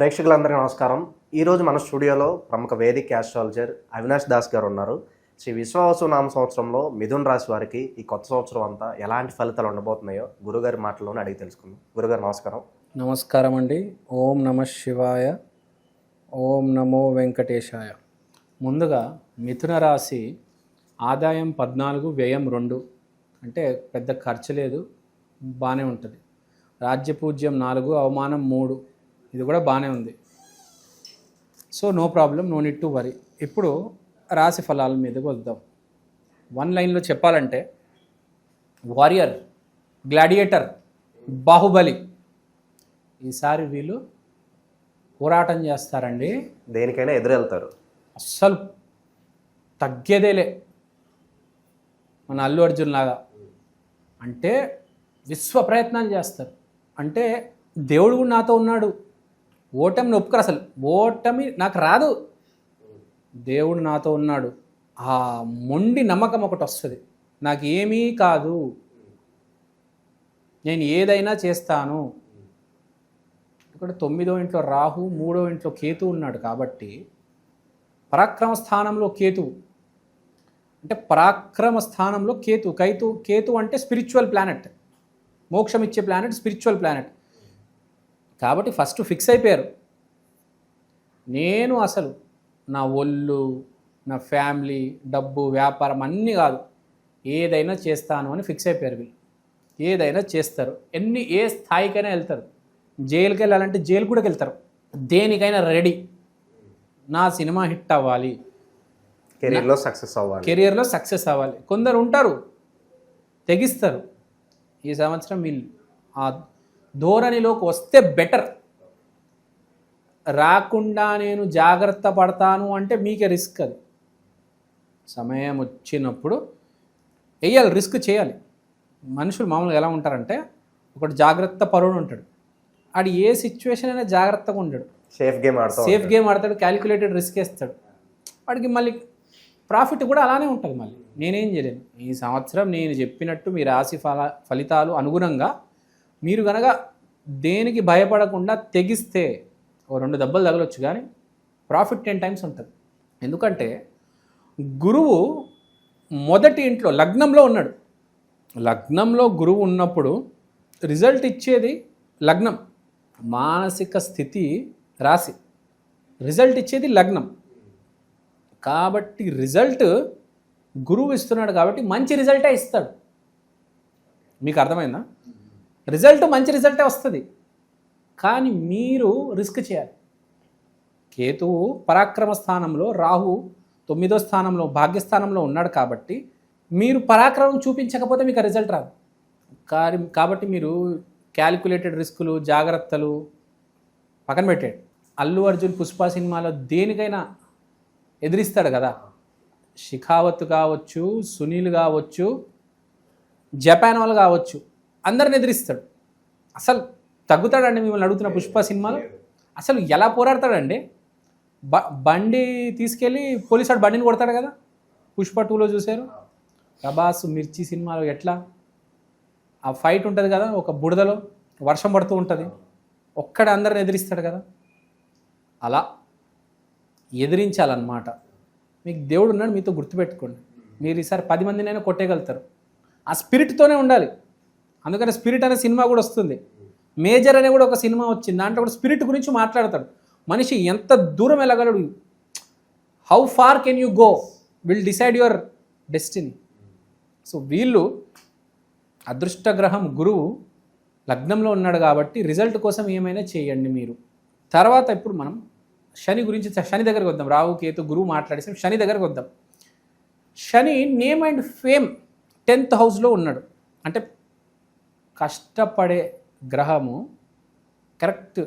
ప్రేక్షకులందరికీ నమస్కారం. ఈరోజు మన స్టూడియోలో ప్రముఖ వేదిక్ ఆస్ట్రాలజర్ అవినాష్ దాస్ గారు ఉన్నారు. శ్రీ విశ్వావసు నామ సంవత్సరంలో మిథున్ రాశి వారికి ఈ కొత్త సంవత్సరం అంతా ఎలాంటి ఫలితాలు ఉండబోతున్నాయో గురుగారి మాటల్లోనే అడిగి తెలుసుకుందాం. గురుగారు నమస్కారం. నమస్కారం అండి. ఓం నమ శివాయ ఓం నమో వెంకటేశాయ. ముందుగా మిథున రాశి ఆదాయం పద్నాలుగు వ్యయం రెండు. అంటే పెద్ద ఖర్చు లేదు బాగానే ఉంటుంది. రాజ్యపూజ్యం నాలుగు అవమానం మూడు. ఇది కూడా బాగానే ఉంది. So no problem no need to worry ఇప్పుడు రాశి ఫలాల మీదకి వద్దాం. వన్ లైన్లో చెప్పాలంటే వారియర్ గ్లాడియేటర్ బాహుబలి ఈసారి వీళ్ళు పోరాటం చేస్తారండి. దేనికైనా ఎదురెళ్తారు. అస్సలు తగ్గేదేలే. మన అల్లు అర్జున్ లాగా. అంటే విశ్వ ప్రయత్నాలు చేస్తారు. అంటే దేవుడు నాతో ఉన్నాడు. ఓటమిని ఒప్పుకోరు అసలు. ఓటమి నాకు రాదు. దేవుడు నాతో ఉన్నాడు. ఆ మొండి నమ్మకం ఒకటి వస్తుంది. నాకు ఏమీ కాదు. నేను ఏదైనా చేస్తాను. ఇక్కడ తొమ్మిదో ఇంట్లో రాహు మూడో ఇంట్లో కేతు ఉన్నాడు కాబట్టి పరాక్రమ స్థానంలో కేతు. అంటే పరాక్రమ స్థానంలో కేతు. కైతు కేతు అంటే స్పిరిచువల్ ప్లానెట్. మోక్షం ఇచ్చే ప్లానెట్ స్పిరిచువల్ ప్లానెట్. కాబట్టి ఫస్ట్ ఫిక్స్ అయిపోయారు. నేను అసలు నా ఒళ్ళు నా ఫ్యామిలీ డబ్బు వ్యాపారం అన్నీ కాదు. ఏదైనా చేస్తాను అని ఫిక్స్ అయిపోయారు వీళ్ళు. ఏదైనా చేస్తారు. ఎన్ని ఏ స్థాయికైనా వెళ్తారు. జైలుకి వెళ్ళాలంటే జైలు కూడా వెళ్తారు. దేనికైనా రెడీ నా సినిమా హిట్ అవ్వాలి. కెరీర్లో సక్సెస్ అవ్వాలి. కెరియర్లో సక్సెస్ అవ్వాలి. కొందరు ఉంటారు. తెగిస్తారు. ఈ సంవత్సరం వీళ్ళు ఆ ధోరణిలోకి వస్తే బెటర్. రాకుండా నేను జాగ్రత్త పడతాను అంటే మీకే రిస్క్ అది. సమయం వచ్చినప్పుడు వేయాలి రిస్క్ చేయాలి. మనుషులు మామూలుగా ఎలా ఉంటారంటే ఒకటి జాగ్రత్త పరుడు ఉంటాడు. ఆడు ఏ సిచ్యువేషన్ అయినా జాగ్రత్తగా ఉంటాడు సేఫ్ గేమ్ ఆడతాం సేఫ్ గేమ్ ఆడతాడు క్యాలిక్యులేటెడ్ రిస్క్ వేస్తాడు. వాడికి మళ్ళీ ప్రాఫిట్ కూడా అలానే ఉంటుంది మళ్ళీ. నేనేం చేయలేను. ఈ సంవత్సరం నేను చెప్పినట్టు మీ రాశి ఫల ఫలితాలు అనుగుణంగా మీరు కనుక దేనికి భయపడకుండా తెగిస్తే ఓ రెండు దెబ్బలు తగలొచ్చు కానీ ప్రాఫిట్ టెన్ టైమ్స్ ఉంటుంది. ఎందుకంటే గురువు మొదటి ఇంట్లో లగ్నంలో ఉన్నాడు. లగ్నంలో గురువు ఉన్నప్పుడు రిజల్ట్ ఇచ్చేది లగ్నం. మానసిక స్థితి రాశి. రిజల్ట్ ఇచ్చేది లగ్నం. కాబట్టి రిజల్ట్ గురువు ఇస్తున్నాడు కాబట్టి మంచి రిజల్టే ఇస్తాడు. మీకు అర్థమైందా? రిజల్ట్ మంచి రిజల్టే వస్తుంది. కానీ మీరు రిస్క్ చేయాలి. కేతువు పరాక్రమ స్థానంలో రాహు తొమ్మిదో స్థానంలో భాగ్యస్థానంలో ఉన్నాడు కాబట్టి మీరు పరాక్రమం చూపించకపోతే మీకు రిజల్ట్ రాదు. కానీ కాబట్టి మీరు క్యాలిక్యులేటెడ్ రిస్కులు జాగ్రత్తలు పక్కన పెట్టాడు అల్లు అర్జున్ పుష్ప సినిమాలో దేనికైనా ఎదిరిస్తాడు కదా. షిఖావత్ కావచ్చు సునీల్ కావచ్చు జపాన్ వాళ్ళు కావచ్చు. అందరిని ఎదిరిస్తాడు. అసలు తగ్గుతాడండి మిమ్మల్ని అడుగుతున్న పుష్ప సినిమాలో? అసలు ఎలా పోరాడతాడండి? బ బండి తీసుకెళ్ళి పోలీసు వాడు బండిని కొడతాడు కదా? పుష్ప టూలో చూశారు? ప్రభాస్ మిర్చి సినిమాలో ఎట్లా? ఆ ఫైట్ ఉంటుంది కదా ఒక బుడదలో వర్షం పడుతూ ఉంటుంది. ఒక్కడ అందరిని ఎదిరిస్తాడు కదా? అలా ఎదిరించాలన్నమాట. మీకు దేవుడు ఉన్నాడు మీతో గుర్తుపెట్టుకోండి. మీరు ఈసారి పది మందినైనా కొట్టేయగలుగుతారు. ఆ స్పిరిట్తోనే ఉండాలి. అందుకని స్పిరిట్ అనే సినిమా కూడా వస్తుంది. మేజర్ అనే కూడా ఒక సినిమా వచ్చింది. దాంట్లో కూడా స్పిరిట్ గురించి మాట్లాడతాడు. మనిషి ఎంత దూరం వెళ్ళగలడు? How far can you go will decide your destiny so వీళ్ళు అదృష్టగ్రహం గురువు లగ్నంలో ఉన్నాడు కాబట్టి రిజల్ట్ కోసం ఏమైనా చేయండి మీరు. తర్వాత ఇప్పుడు మనం శని గురించి శని దగ్గరకు వద్దాం. రావు కేతు గురువు మాట్లాడేసి శని దగ్గరకు వద్దాం. Shani name and fame tenth హౌస్లో ఉన్నాడు. అంటే కష్టపడే గ్రహము కరెక్ట్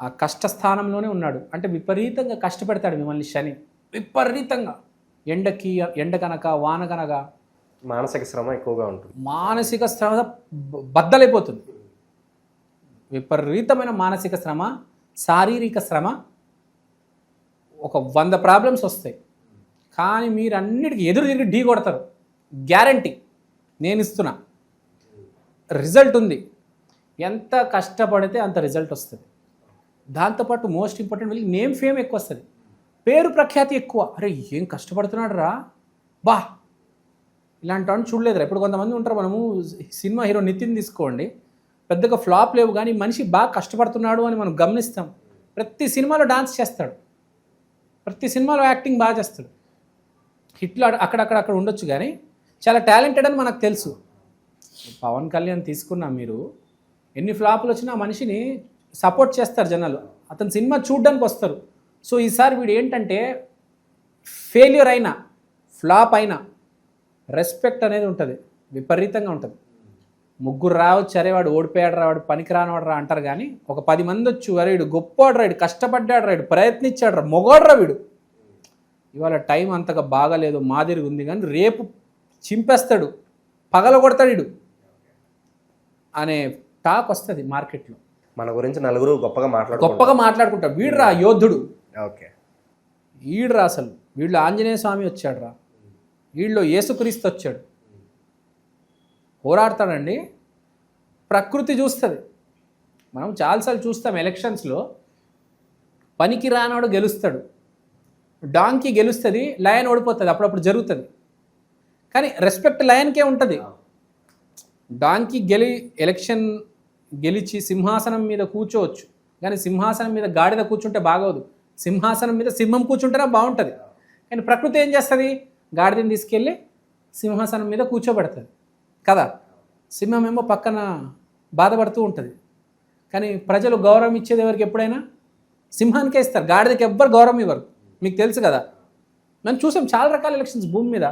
ఆ కష్టస్థానంలోనే ఉన్నాడు. అంటే విపరీతంగా కష్టపెడతాడు మిమ్మల్ని శని. విపరీతంగా. ఎండకి ఎండకనక వానకనక. మానసిక శ్రమ ఎక్కువగా ఉంటుంది. మానసిక శ్రమ బద్దలైపోతుంది. విపరీతమైన మానసిక శ్రమ శారీరక శ్రమ ఒక వంద ప్రాబ్లమ్స్ వస్తాయి. కానీ మీరు అన్నిటికీ ఎదురు తిరిగి ఢీ కొడతారు. గ్యారంటీ. నేను ఇస్తున్నా. రిజల్ట్ ఉంది. ఎంత కష్టపడితే అంత రిజల్ట్ వస్తుంది. దాంతోపాటు మోస్ట్ ఇంపార్టెంట్ వీళ్ళకి నేమ్ ఫేమ్ ఎక్కువ వస్తుంది. పేరు ప్రఖ్యాతి ఎక్కువ. అరే ఏం కష్టపడుతున్నాడు రా? బా! ఇలాంటి వాడిని చూడలేదురా ఇప్పుడు కొంతమంది ఉంటారు మనము సినిమా హీరో నితిన్ తీసుకోండి. పెద్దగా ఫ్లాప్ లేవు కానీ మనిషి బాగా కష్టపడుతున్నాడు అని మనం గమనిస్తాం. ప్రతి సినిమాలో డాన్స్ చేస్తాడు. ప్రతి సినిమాలో యాక్టింగ్ బాగా చేస్తాడు. హిట్లో అక్కడక్కడ అక్కడ ఉండొచ్చు కానీ చాలా టాలెంటెడ్ అని మనకు తెలుసు. పవన్ కళ్యాణ్ తీసుకున్నా మీరు ఎన్ని ఫ్లాపులు వచ్చినా మనిషిని సపోర్ట్ చేస్తారు జనాలు. అతని సినిమా చూడ్డానికి వస్తారు. సో ఈసారి వీడు ఏంటంటే ఫెయిల్యూర్ అయినా ఫ్లాప్ అయినా రెస్పెక్ట్ అనేది ఉంటుంది. విపరీతంగా ఉంటుంది. ముగ్గురు రావచ్చు అరే వాడు ఓడిపోయాడు రా వాడు పనికి రానివాడు రా అంటారు కానీ ఒక పది మంది వచ్చు అరే వీడు గొప్పవాడు రాడు కష్టపడ్డాడు రాడు ప్రయత్నించాడు రా మొగోడు రా వీడు. ఇవాళ టైం అంతగా బాగాలేదు మాదిరిగా ఉంది కానీ రేపు చింపేస్తాడు. పగల కొడతాడు వీడు అనే టాక్ వస్తుంది మార్కెట్లో. మన గురించి నలుగురు గొప్పగా మాట్లాడుకో గొప్పగా మాట్లాడుకుంటాడు వీడు రా యోధుడు. ఓకే. వీడు రా అసలు. వీళ్ళు ఆంజనేయ స్వామి వచ్చాడు రా వీళ్ళు యేసుక్రీస్తు వచ్చాడు. పోరాడతాడండి. ప్రకృతి చూస్తుంది. మనం చాలాసార్లు చూస్తాం ఎలక్షన్స్లో. పనికి రానోడు గెలుస్తాడు. డాంకి గెలుస్తుంది లయన్ ఓడిపోతుంది అప్పుడప్పుడు జరుగుతుంది. కానీ రెస్పెక్ట్ లయన్కే ఉంటుంది. డాంకి గెలి ఎలక్షన్ గెలిచి సింహాసనం మీద కూర్చోవచ్చు. కానీ సింహాసనం మీద గాడిద కూర్చుంటే బాగోదు. సింహాసనం మీద సింహం కూర్చుంటేనే బాగుంటుంది. కానీ ప్రకృతి ఏం చేస్తుంది? గాడిదని తీసుకెళ్ళి సింహాసనం మీద కూర్చోబెడుతుంది. కదా? సింహం ఏమో పక్కన బాధపడుతూ ఉంటుంది. కానీ ప్రజలు గౌరవం ఇచ్చేది ఎవరికి ఎప్పుడైనా? సింహానికే ఇస్తారు. గాడిదకి ఎవ్వరు గౌరవం ఇవ్వరు. మీకు తెలుసు కదా? మనం చూసాం చాలా రకాల ఎలక్షన్స్ భూమి మీద.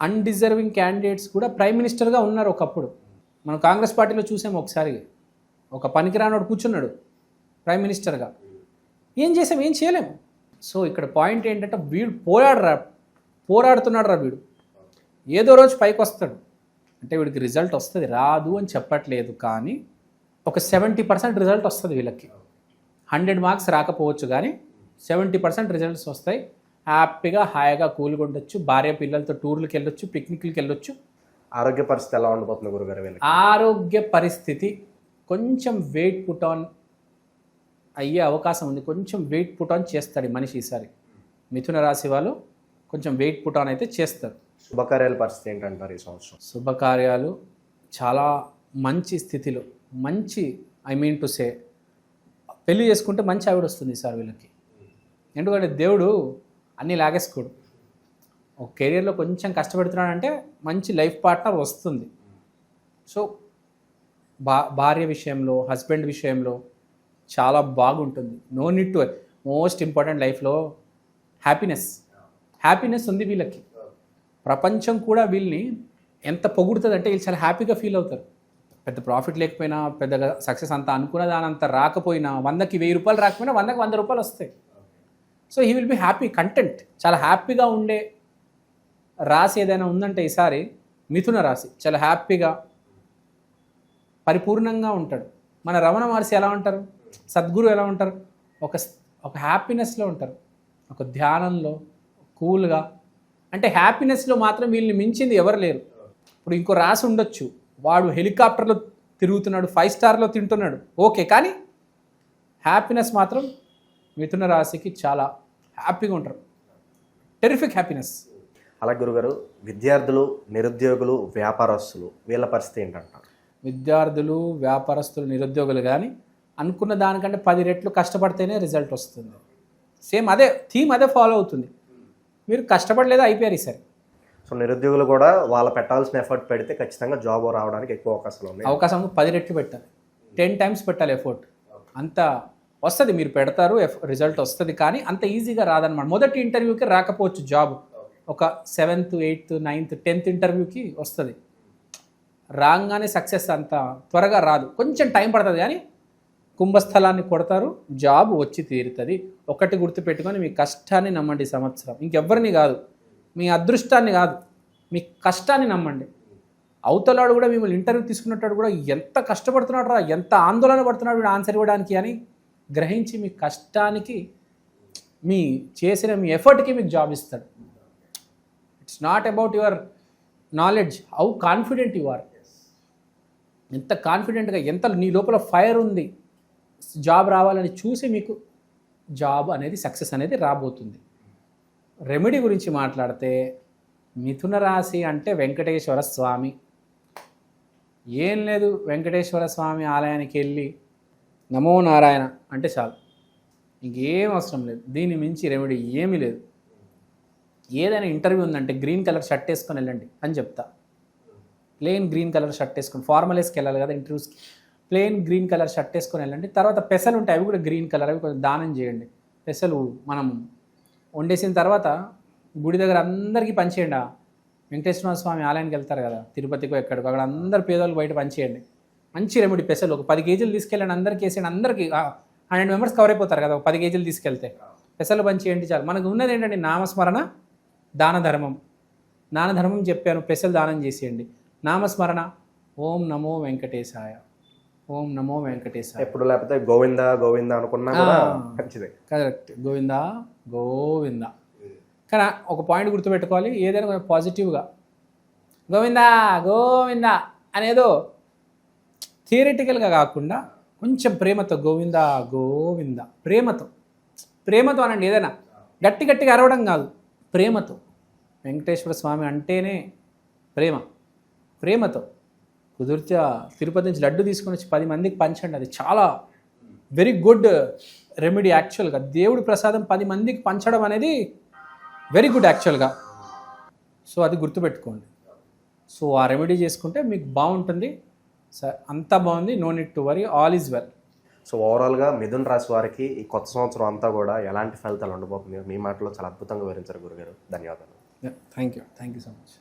అన్డిజర్వింగ్ క్యాండిడేట్స్ కూడా ప్రైమ్ మినిస్టర్గా ఉన్నారు ఒకప్పుడు. మనం కాంగ్రెస్ పార్టీలో చూసాం ఒకసారి. ఒక పనికిరానోడు కూర్చున్నాడు ప్రైమ్ మినిస్టర్గా ఏం చేసాం? ఏం చేయలేము సో ఇక్కడ పాయింట్ ఏంటంటే వీడు పోరాడరా పోరాడుతున్నాడు రా వీడు. ఏదో రోజు పైకి వస్తాడు. అంటే వీడికి రిజల్ట్ వస్తుంది రాదు అని చెప్పట్లేదు కానీ ఒక సెవెంటీ పర్సెంట్ రిజల్ట్ వస్తుంది వీళ్ళకి. హండ్రెడ్ మార్క్స్ రాకపోవచ్చు కానీ సెవెంటీ పర్సెంట్ రిజల్ట్స్ వస్తాయి. హ్యాపీగా హాయిగా కూల్గా ఉండొచ్చు. భార్య పిల్లలతో టూర్లకు వెళ్ళొచ్చు పిక్నిక్లకి వెళ్ళొచ్చు. ఆరోగ్య పరిస్థితి ఎలా ఉండబోతుంది గురుగారు వీళ్ళకి? ఆరోగ్య పరిస్థితి కొంచెం వెయిట్ పుట్ ఆన్ అయ్యే అవకాశం ఉంది. కొంచెం వెయిట్ పుట్ ఆన్ చేస్తాడు ఈ మనిషి ఈసారి. మిథున రాశి వాళ్ళు కొంచెం వెయిట్ పుట్ ఆన్ అయితే చేస్తారు. శుభకార్యాల పరిస్థితి ఏంటంటారు ఈ సంవత్సరం? శుభకార్యాలు చాలా మంచి స్థితిలో మంచి ఐ మీన్ టు సే పెళ్ళి చేసుకుంటే మంచి ఆవిడ వస్తుంది సార్ వీళ్ళకి. ఎందుకంటే దేవుడు అన్నీ లాగేసుకోడు. ఒక కెరియర్లో కొంచెం కష్టపడుతున్నాడంటే మంచి లైఫ్ పార్ట్నర్ వస్తుంది. సో భా భార్య విషయంలో హస్బెండ్ విషయంలో చాలా బాగుంటుంది. No need to most important లైఫ్లో హ్యాపీనెస్ హ్యాపీనెస్ ఉంది వీళ్ళకి. ప్రపంచం కూడా వీళ్ళని ఎంత పొగుడుతుంది అంటే వీళ్ళు చాలా హ్యాపీగా ఫీల్ అవుతారు. పెద్ద ప్రాఫిట్ లేకపోయినా పెద్దగా సక్సెస్ అంతా అనుకున్న దాని అంత రాకపోయినా వందకి వెయ్యి రూపాయలు రాకపోయినా వందకి వంద రూపాయలు వస్తాయి. So he will be happy content చాలా హ్యాపీగా ఉండే రాశి ఏదైనా ఉందంటే ఈసారి మిథున రాశి. చాలా హ్యాపీగా పరిపూర్ణంగా ఉంటాడు. మన రమణ మహర్షి ఎలా ఉంటారు? సద్గురు ఎలా ఉంటారు? ఒక ఒక హ్యాపీనెస్లో ఉంటారు. ఒక ధ్యానంలో కూల్గా. అంటే హ్యాపీనెస్లో మాత్రం వీళ్ళని మించింది ఎవరు లేరు. ఇప్పుడు ఇంకో రాసి ఉండొచ్చు. వాడు హెలికాప్టర్లో తిరుగుతున్నాడు ఫైవ్ స్టార్లో తింటున్నాడు. ఓకే కానీ హ్యాపీనెస్ మాత్రం మిథున రాశికి చాలా హ్యాపీగా ఉంటారు. టెరిఫిక్ హ్యాపీనెస్ అలాగే గురుగారు విద్యార్థులు నిరుద్యోగులు వ్యాపారస్తులు వీళ్ళ పరిస్థితి ఏంటంటారు? విద్యార్థులు వ్యాపారస్తులు నిరుద్యోగులు కానీ అనుకున్న దానికంటే పది రెట్లు కష్టపడితేనే రిజల్ట్ వస్తుంది. సేమ్ అదే థీమ్ అదే ఫాలో అవుతుంది. మీరు కష్టపడలేదా అయిపోయారు ఈసారి? సో నిరుద్యోగులు కూడా వాళ్ళ పెట్టాల్సిన ఎఫర్ట్ పెడితే ఖచ్చితంగా జాబ్ రావడానికి ఎక్కువ అవకాశాలు ఉన్నాయి. అవకాశం పది రెట్లు పెట్టాలి. టెన్ టైమ్స్ పెట్టాలి ఎఫర్ట్. అంత వస్తుంది మీరు పెడతారు ఎఫ్ రిజల్ట్ వస్తుంది కానీ అంత ఈజీగా రాదనమాట మొదటి ఇంటర్వ్యూకి రాకపోవచ్చు జాబ్. ఒక సెవెంత్ ఎయిత్ నైన్త్ టెన్త్ ఇంటర్వ్యూకి వస్తుంది. రాగానే సక్సెస్ అంత త్వరగా రాదు. కొంచెం టైం పడుతుంది కానీ కుంభస్థలాన్ని కొడతారు జాబ్ వచ్చి తీరుతుంది. ఒకటి గుర్తుపెట్టుకొని మీ కష్టాన్ని నమ్మండి సంవత్సరం. ఇంకెవ్వరిని కాదు మీ అదృష్టాన్ని కాదు మీ కష్టాన్ని నమ్మండి. అవతలాడు కూడా మిమ్మల్ని ఇంటర్వ్యూ తీసుకున్నట్టు కూడా ఎంత కష్టపడుతున్నాడు రా ఎంత ఆందోళన పడుతున్నాడు ఆన్సర్ ఇవ్వడానికి అని గ్రహించి మీ కష్టానికి మీ చేసిన మీ ఎఫర్ట్కి మీకు జాబ్ ఇస్తాడు. It's not about your knowledge how confident you are ఎంత కాన్ఫిడెంట్గా ఎంత నీ లోపల ఫైర్ ఉంది జాబ్ రావాలని చూసి మీకు జాబ్ అనేది సక్సెస్ అనేది రాబోతుంది. రెమెడీ గురించి మాట్లాడితే మిథున రాశి అంటే వెంకటేశ్వర స్వామి. ఏం లేదు వెంకటేశ్వర స్వామి ఆలయానికి వెళ్ళి నమో నారాయణ అంటే చాలు. ఇంకేం అవసరం లేదు. దీని మించి రెమెడీ ఏమీ లేదు. ఏదైనా ఇంటర్వ్యూ ఉందంటే గ్రీన్ కలర్ షర్ట్ వేసుకొని వెళ్ళండి అని చెప్తా. ప్లెయిన్ గ్రీన్ కలర్ షర్ట్ వేసుకొని ఫార్మల్ వేసుకు వెళ్ళాలి కదా ఇంటర్వ్యూస్కి ప్లెయిన్ గ్రీన్ కలర్ షర్ట్ వేసుకొని వెళ్ళండి. తర్వాత పెసలు ఉంటాయి అవి కూడా గ్రీన్ కలర్ అవి కొంచెం దానం చేయండి. పెసలు మనం వండేసిన తర్వాత గుడి దగ్గర అందరికీ పంచేయండి వెంకటేశ్వర స్వామి ఆలయానికి వెళ్తారు కదా తిరుపతికో ఎక్కడికో అక్కడ అందరు పేదోళ్ళు బయట పంచేయండి మంచి రెమెడీ పెసలు ఒక పది కేజీలు తీసుకెళ్ళండి అందరికి వేసేయండి అందరికీ హండ్రెడ్ మెంబర్స్ కవర్ అయిపోతారు కదా ఒక పది కేజీలు తీసుకెళ్తే. పెసలు పంచేయండి చాలు. మనకు ఉన్నది ఏంటంటే నామస్మరణ దాన ధర్మం దాన ధర్మం చెప్పాను పెసలు దానం చేసేయండి. నామస్మరణ ఓం నమో వెంకటేశాయ. ఓం నమో వెంకటేశాయ. ఎప్పుడు లేకపోతే గోవింద గోవింద అనుకున్నా. మంచిదే. కరెక్ట్ గోవిందా గోవిందా. కానీ ఒక పాయింట్ గుర్తుపెట్టుకోవాలి ఏదైనా కొంచెం పాజిటివ్గా గోవిందా గోవిందా అనేదో థియరిటికల్గా కాకుండా కొంచెం ప్రేమతో గోవిందా గోవిందా. ప్రేమతో. ప్రేమతో అనండి ఏదైనా. గట్టి గట్టిగా అరవడం కాదు. ప్రేమతో. వెంకటేశ్వర స్వామి అంటేనే ప్రేమ. ప్రేమతో. కుదిరితే తిరుపతి నుంచి లడ్డు తీసుకొని వచ్చి పది మందికి పంచండి. అది చాలా వెరీ గుడ్ రెమెడీ యాక్చువల్గా దేవుడి ప్రసాదం పది మందికి పంచడం అనేది వెరీ గుడ్ యాక్చువల్గా సో అది గుర్తుపెట్టుకోండి. సో ఆ రెమెడీ చేసుకుంటే మీకు బాగుంటుంది. స అంతా బాగుంది. No need to worry all is well so ఓవరాల్గా మిథున్ రాశి వారికి ఈ కొత్త సంవత్సరం అంతా కూడా ఎలాంటి ఫలితాలు ఉండబోతుంది మీ మాటలో చాలా అద్భుతంగా వివరించారు గురుగారు. ధన్యవాదాలు. Thank you thank you so much